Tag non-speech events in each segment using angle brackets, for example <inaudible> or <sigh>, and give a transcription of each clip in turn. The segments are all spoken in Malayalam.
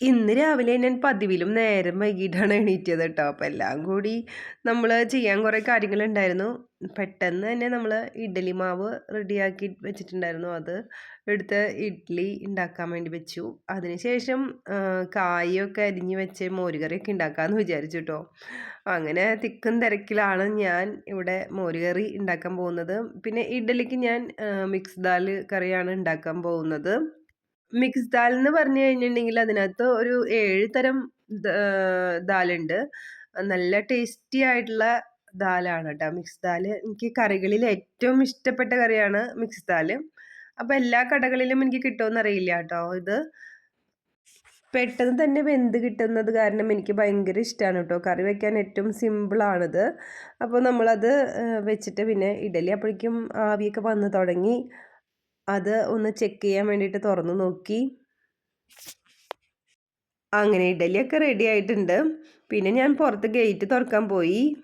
ഇന്ന് രാവിലെ ഞാൻ പതിവിലും നേരം വൈകിട്ടാണ് എണീറ്റത് കേട്ടോ. അപ്പോൾ എല്ലാം കൂടി നമ്മൾ ചെയ്യാൻ കുറേ കാര്യങ്ങളുണ്ടായിരുന്നു. പെട്ടെന്ന് തന്നെ നമ്മൾ ഇഡ്ഡലി മാവ് റെഡിയാക്കി വെച്ചിട്ടുണ്ടായിരുന്നു. അത് എടുത്ത് ഇഡ്ഡലി ഉണ്ടാക്കാൻ വേണ്ടി വെച്ചു. അതിനുശേഷം കായൊക്കെ അരിഞ്ഞ് വെച്ച് മോരുകറിയൊക്കെ ഉണ്ടാക്കാമെന്ന് വിചാരിച്ചു കേട്ടോ. അങ്ങനെ തിക്കും തിരക്കിലാണ് ഞാൻ ഇവിടെ മോരുകറി ഉണ്ടാക്കാൻ പോകുന്നത്. പിന്നെ ഇഡ്ഡലിക്ക് ഞാൻ മിക്സ് ദാൽ കറിയാണ് ഉണ്ടാക്കാൻ പോകുന്നത്. മിക്സ് ദാൽ എന്ന് പറഞ്ഞു കഴിഞ്ഞിട്ടുണ്ടെങ്കിൽ അതിനകത്ത് ഒരു ഏഴ് തരം ദാലുണ്ട്. നല്ല ടേസ്റ്റി ആയിട്ടുള്ള ദാലാണ് കേട്ടോ മിക്സ് ദാൽ എനിക്ക് കറികളിൽ ഏറ്റവും ഇഷ്ടപ്പെട്ട കറിയാണ് മിക്സ് ദാൽ അപ്പോൾ എല്ലാ കടകളിലും എനിക്ക് കിട്ടുമെന്ന് അറിയില്ല കേട്ടോ ഇത്. പെട്ടെന്ന് തന്നെ വെന്ത് കിട്ടുന്നത് കാരണം എനിക്ക് ഭയങ്കര ഇഷ്ടമാണ് കേട്ടോ കറി വെക്കാൻ ഏറ്റവും സിമ്പിളാണിത് അപ്പോൾ നമ്മളത് വെച്ചിട്ട് പിന്നെ ഇഡലി അപ്പോഴേക്കും ആവിയൊക്കെ വന്ന് തുടങ്ങി അത് ഒന്ന് ചെക്ക് ചെയ്യാൻ വേണ്ടിയിട്ട് തുറന്നു നോക്കി. അങ്ങനെ ഇഡലിയൊക്കെ റെഡി ആയിട്ടുണ്ട്. പിന്നെ ഞാൻ പുറത്ത് ഗേറ്റ് തുറക്കാൻ പോയി.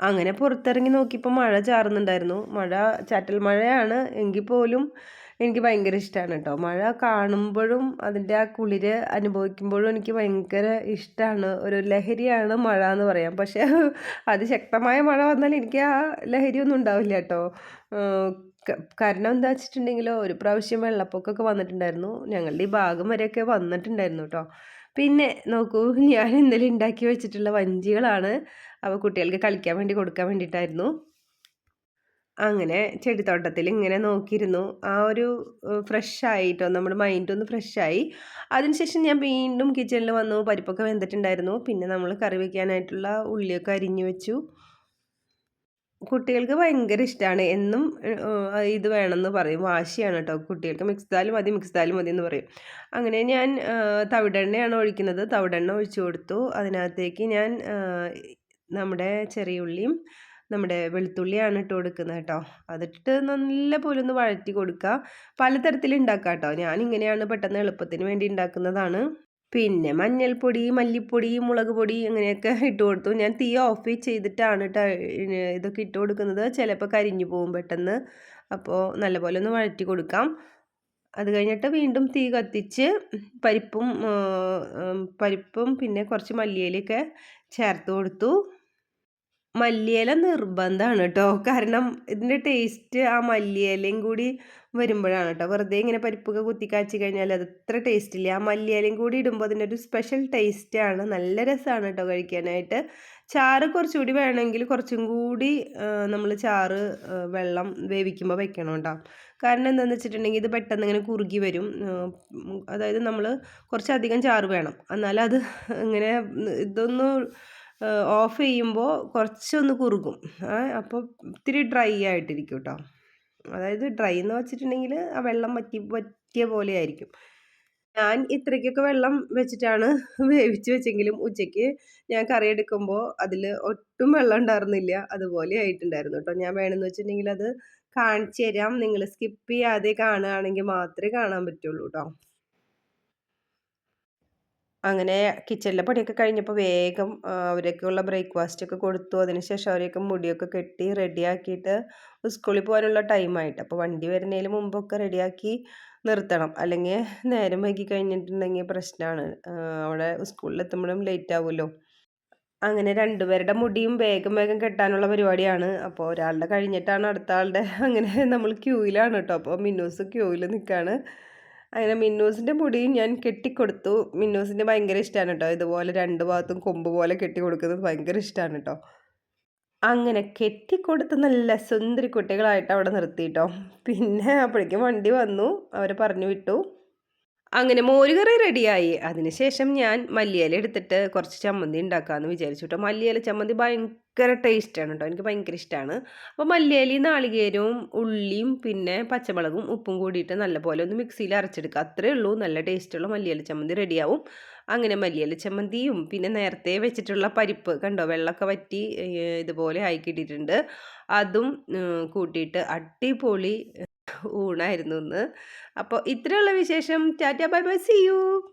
അങ്ങനെ പുറത്തിറങ്ങി നോക്കിയപ്പോൾ മഴ ചാറുന്നുണ്ടായിരുന്നു. മഴ ചാറ്റൽ മഴയാണ്. എങ്കിൽ പോലും എനിക്ക് ഭയങ്കര ഇഷ്ടമാണ് കേട്ടോ. മഴ കാണുമ്പോഴും അതിന്റെ ആ കുളിര് അനുഭവിക്കുമ്പോഴും എനിക്ക് ഭയങ്കര ഇഷ്ടമാണ് ഒരു ലഹരിയാണ് മഴ എന്ന് പറയാം. പക്ഷേ <laughs> അതിശക്തമായ മഴ വന്നാൽ എനിക്ക് ആ ലഹരിയൊന്നും ഉണ്ടാവില്ല കേട്ടോ. കാരണം എന്താ വെച്ചിട്ടുണ്ടെങ്കിലോ ഒരു പ്രാവശ്യം വെള്ളപ്പൊക്കമൊക്കെ വന്നിട്ടുണ്ടായിരുന്നു. ഞങ്ങളുടെ ഈ ഭാഗം വരെയൊക്കെ വന്നിട്ടുണ്ടായിരുന്നു കേട്ടോ. പിന്നെ നോക്കൂ ഞാൻ ഇന്നലെ ഉണ്ടാക്കി വെച്ചിട്ടുള്ള വഞ്ചികളാണ്. അവ കുട്ടികൾക്ക് കളിക്കാൻ വേണ്ടി കൊടുക്കാൻ വേണ്ടിയിട്ടായിരുന്നു. അങ്ങനെ ചെടിത്തോട്ടത്തിൽ ഇങ്ങനെ നോക്കിയിരുന്നു. ആ ഒരു ഫ്രഷ് ആയിട്ടോ നമ്മുടെ മൈൻഡ് ഒന്ന് ഫ്രഷ് ആയി അതിനുശേഷം ഞാൻ വീണ്ടും കിച്ചണിൽ വന്നു പരിപ്പൊക്കെ വെന്തിട്ടുണ്ടായിരുന്നു. പിന്നെ നമ്മൾ കറി വയ്ക്കാനായിട്ടുള്ള ഉള്ളിയൊക്കെ അരിഞ്ഞു വെച്ചു. കുട്ടികൾക്ക് ഭയങ്കര ഇഷ്ടമാണ് എന്നും ഇത് വേണമെന്ന് പറയും. വാശിയാണ് കേട്ടോ കുട്ടികൾക്ക് മിക്സ് ദാൽ മതി മിക്സ് ദാൽ മതി എന്ന് പറയും. അങ്ങനെ ഞാൻ തവിടെണ്ണയാണ് ഒഴിക്കുന്നത്. തവിടെണ്ണ ഒഴിച്ചു കൊടുത്തു. അതിനകത്തേക്ക് ഞാൻ നമ്മുടെ ചെറിയ ഉള്ളിയും നമ്മുടെ വെളുത്തുള്ളിയാണ് ഇട്ട് കൊടുക്കുന്നത് കേട്ടോ. അതിട്ട് നല്ല പോലെ ഒന്ന് വഴറ്റി കൊടുക്കുക. പലതരത്തിൽ ഉണ്ടാക്കാം കേട്ടോ. ഞാൻ ഇങ്ങനെയാണ് പെട്ടെന്ന് എളുപ്പത്തിന് വേണ്ടി ഉണ്ടാക്കുന്നതാണ്. പിന്നെ മഞ്ഞൾപ്പൊടി മല്ലിപ്പൊടി മുളക് പൊടി അങ്ങനെയൊക്കെ ഇട്ട് കൊടുത്തു. ഞാൻ തീ ഓഫ് ചെയ്തിട്ടാണ് ഇതൊക്കെ ഇട്ട് കൊടുക്കുന്നത്. ചിലപ്പോൾ കരിഞ്ഞു പോകും പെട്ടെന്ന്. അപ്പോൾ നല്ലപോലെ ഒന്ന് വഴറ്റി കൊടുക്കാം. അത് കഴിഞ്ഞിട്ട് വീണ്ടും തീ കത്തിച്ച് പരിപ്പും പരിപ്പും പിന്നെ കുറച്ച് മല്ലിയിലൊക്കെ ചേർത്ത് കൊടുത്തു. മല്ലിയില നിർബന്ധമാണ് കേട്ടോ കാരണം ഇതിന്റെ ടേസ്റ്റ് ആ മല്ലിയിലയും കൂടി വരുമ്പോഴാണ് കേട്ടോ വെറുതെ ഇങ്ങനെ പരിപ്പൊക്കെ കുത്തി കാച്ചി കഴിഞ്ഞാൽ അത് അത്ര ടേസ്റ്റ് ഇല്ല. ആ മല്ലിയിലയും കൂടി ഇടുമ്പോൾ അതിന്റെ ഒരു സ്പെഷ്യൽ ടേസ്റ്റാണ് നല്ല രസമാണ് കേട്ടോ കഴിക്കാനായിട്ട്. ചാറ് കുറച്ചുകൂടി വേണമെങ്കിൽ കുറച്ചും കൂടി നമ്മൾ ചാറ് വെള്ളം വേവിക്കുമ്പോൾ വെക്കണം കേട്ടോ കാരണം എന്താണെന്ന് വെച്ചിട്ടുണ്ടെങ്കിൽ ഇത് പെട്ടെന്ന് ഇങ്ങനെ കുറുകി വരും. അതായത് നമ്മൾ കുറച്ചധികം ചാറ് വേണം. എന്നാലത് ഇങ്ങനെ ഇതൊന്നും ഓഫ് ചെയ്യുമ്പോൾ കുറച്ചൊന്ന് കുറുകും. അപ്പോൾ ഇത്തിരി ഡ്രൈ ആയിട്ടിരിക്കും കേട്ടോ അതായത് ഡ്രൈ എന്ന് വെച്ചിട്ടുണ്ടെങ്കിൽ ആ വെള്ളം വറ്റി വറ്റിയ പോലെ ആയിരിക്കും. ഞാൻ ഇത്രയ്ക്കൊക്കെ വെള്ളം വെച്ചിട്ടാണ് <laughs> വേവിച്ച് വെച്ചെങ്കിലും ഉച്ചയ്ക്ക് ഞാൻ കറി എടുക്കുമ്പോൾ അതിൽ ഒട്ടും വെള്ളം ഉണ്ടായിരുന്നില്ല. അതുപോലെ ആയിട്ടുണ്ടായിരുന്നു കേട്ടോ ഞാൻ വേണമെന്ന് വെച്ചിട്ടുണ്ടെങ്കിൽ അത് കാണിച്ചു തരാം. നിങ്ങൾ സ്കിപ്പ് ചെയ്യാതെ കാണുകയാണെങ്കിൽ മാത്രമേ കാണാൻ പറ്റുള്ളൂ കേട്ടോ അങ്ങനെ കിച്ചണിലെ പണിയൊക്കെ കഴിഞ്ഞപ്പോൾ വേഗം അവരൊക്കെയുള്ള ബ്രേക്ക്ഫാസ്റ്റൊക്കെ കൊടുത്തു. അതിനുശേഷം അവരെയൊക്കെ മുടിയൊക്കെ കെട്ടി റെഡിയാക്കിയിട്ട് സ്കൂളിൽ പോകാനുള്ള ടൈമായിട്ട് അപ്പോൾ വണ്ടി വരുന്നതിന് മുമ്പൊക്കെ റെഡിയാക്കി നിർത്തണം. അല്ലെങ്കിൽ നേരം വൈകി കഴിഞ്ഞിട്ടുണ്ടെങ്കിൽ പ്രശ്നമാണ് അവിടെ സ്കൂളിലെത്തുമ്പോഴും ലേറ്റ് ആവുമല്ലോ അങ്ങനെ രണ്ടുപേരുടെ മുടിയും വേഗം വേഗം കെട്ടാനുള്ള പരിപാടിയാണ്. അപ്പോൾ ഒരാളുടെ കഴിഞ്ഞിട്ടാണ് അടുത്ത ആളുടെ. അങ്ങനെ നമ്മൾ ക്യൂയിലാണ് കേട്ടോ അപ്പോൾ മിന്നൂസ് ക്യൂയിൽ നിൽക്കുകയാണ് അങ്ങനെ മിന്നൂസിന്റെ മുടി ഞാൻ കെട്ടിക്കൊടുത്തു. മിന്നൂസിന്റെ ഭയങ്കര ഇഷ്ടമാണ് കേട്ടോ ഇതുപോലെ രണ്ട് ഭാഗത്തും കൊമ്പ് പോലെ കെട്ടി കൊടുക്കുന്നത് ഭയങ്കര ഇഷ്ടമാണ് കേട്ടോ അങ്ങനെ കെട്ടിക്കൊടുത്ത് നല്ല സുന്ദരി കുട്ടികളായിട്ട് അവിടെ നിർത്തിയിട്ടോ പിന്നെ അപ്പോഴേക്കും വണ്ടി വന്നു. അവരെ പറഞ്ഞു വിട്ടു. അങ്ങനെ മോരുകറി റെഡിയായി. അതിനുശേഷം ഞാൻ മല്ലിയില എടുത്തിട്ട് കുറച്ച് ചമ്മന്തി ഉണ്ടാക്കാമെന്ന് വിചാരിച്ചു കേട്ടോ മല്ലിയില ചമ്മന്തി ഭയങ്കര ടേസ്റ്റാണ് കേട്ടോ എനിക്ക് ഭയങ്കര ഇഷ്ടമാണ് അപ്പോൾ മല്ലിയിലയും നാളികേരവും ഉള്ളിയും പിന്നെ പച്ചമുളകും ഉപ്പും കൂടിയിട്ട് നല്ലപോലെ ഒന്ന് മിക്സിയിൽ അരച്ചെടുക്കുക. അത്രേ ഉള്ളൂ. നല്ല ടേസ്റ്റുള്ള മല്ലിയില ചമ്മന്തി റെഡിയാവും അങ്ങനെ മല്ലിയില ചമ്മന്തിയും പിന്നെ നേരത്തെ വെച്ചിട്ടുള്ള പരിപ്പ് കണ്ടോ? വെള്ളമൊക്കെ വറ്റി ഇതുപോലെ ആയി കിട്ടിയിട്ടുണ്ട്. അതും കൂട്ടിയിട്ട് അടിപൊളി ഊണായിരുന്നു ഇന്ന്. അപ്പോൾ ഇത്രയുള്ള വിശേഷം. Tata bye bye. See you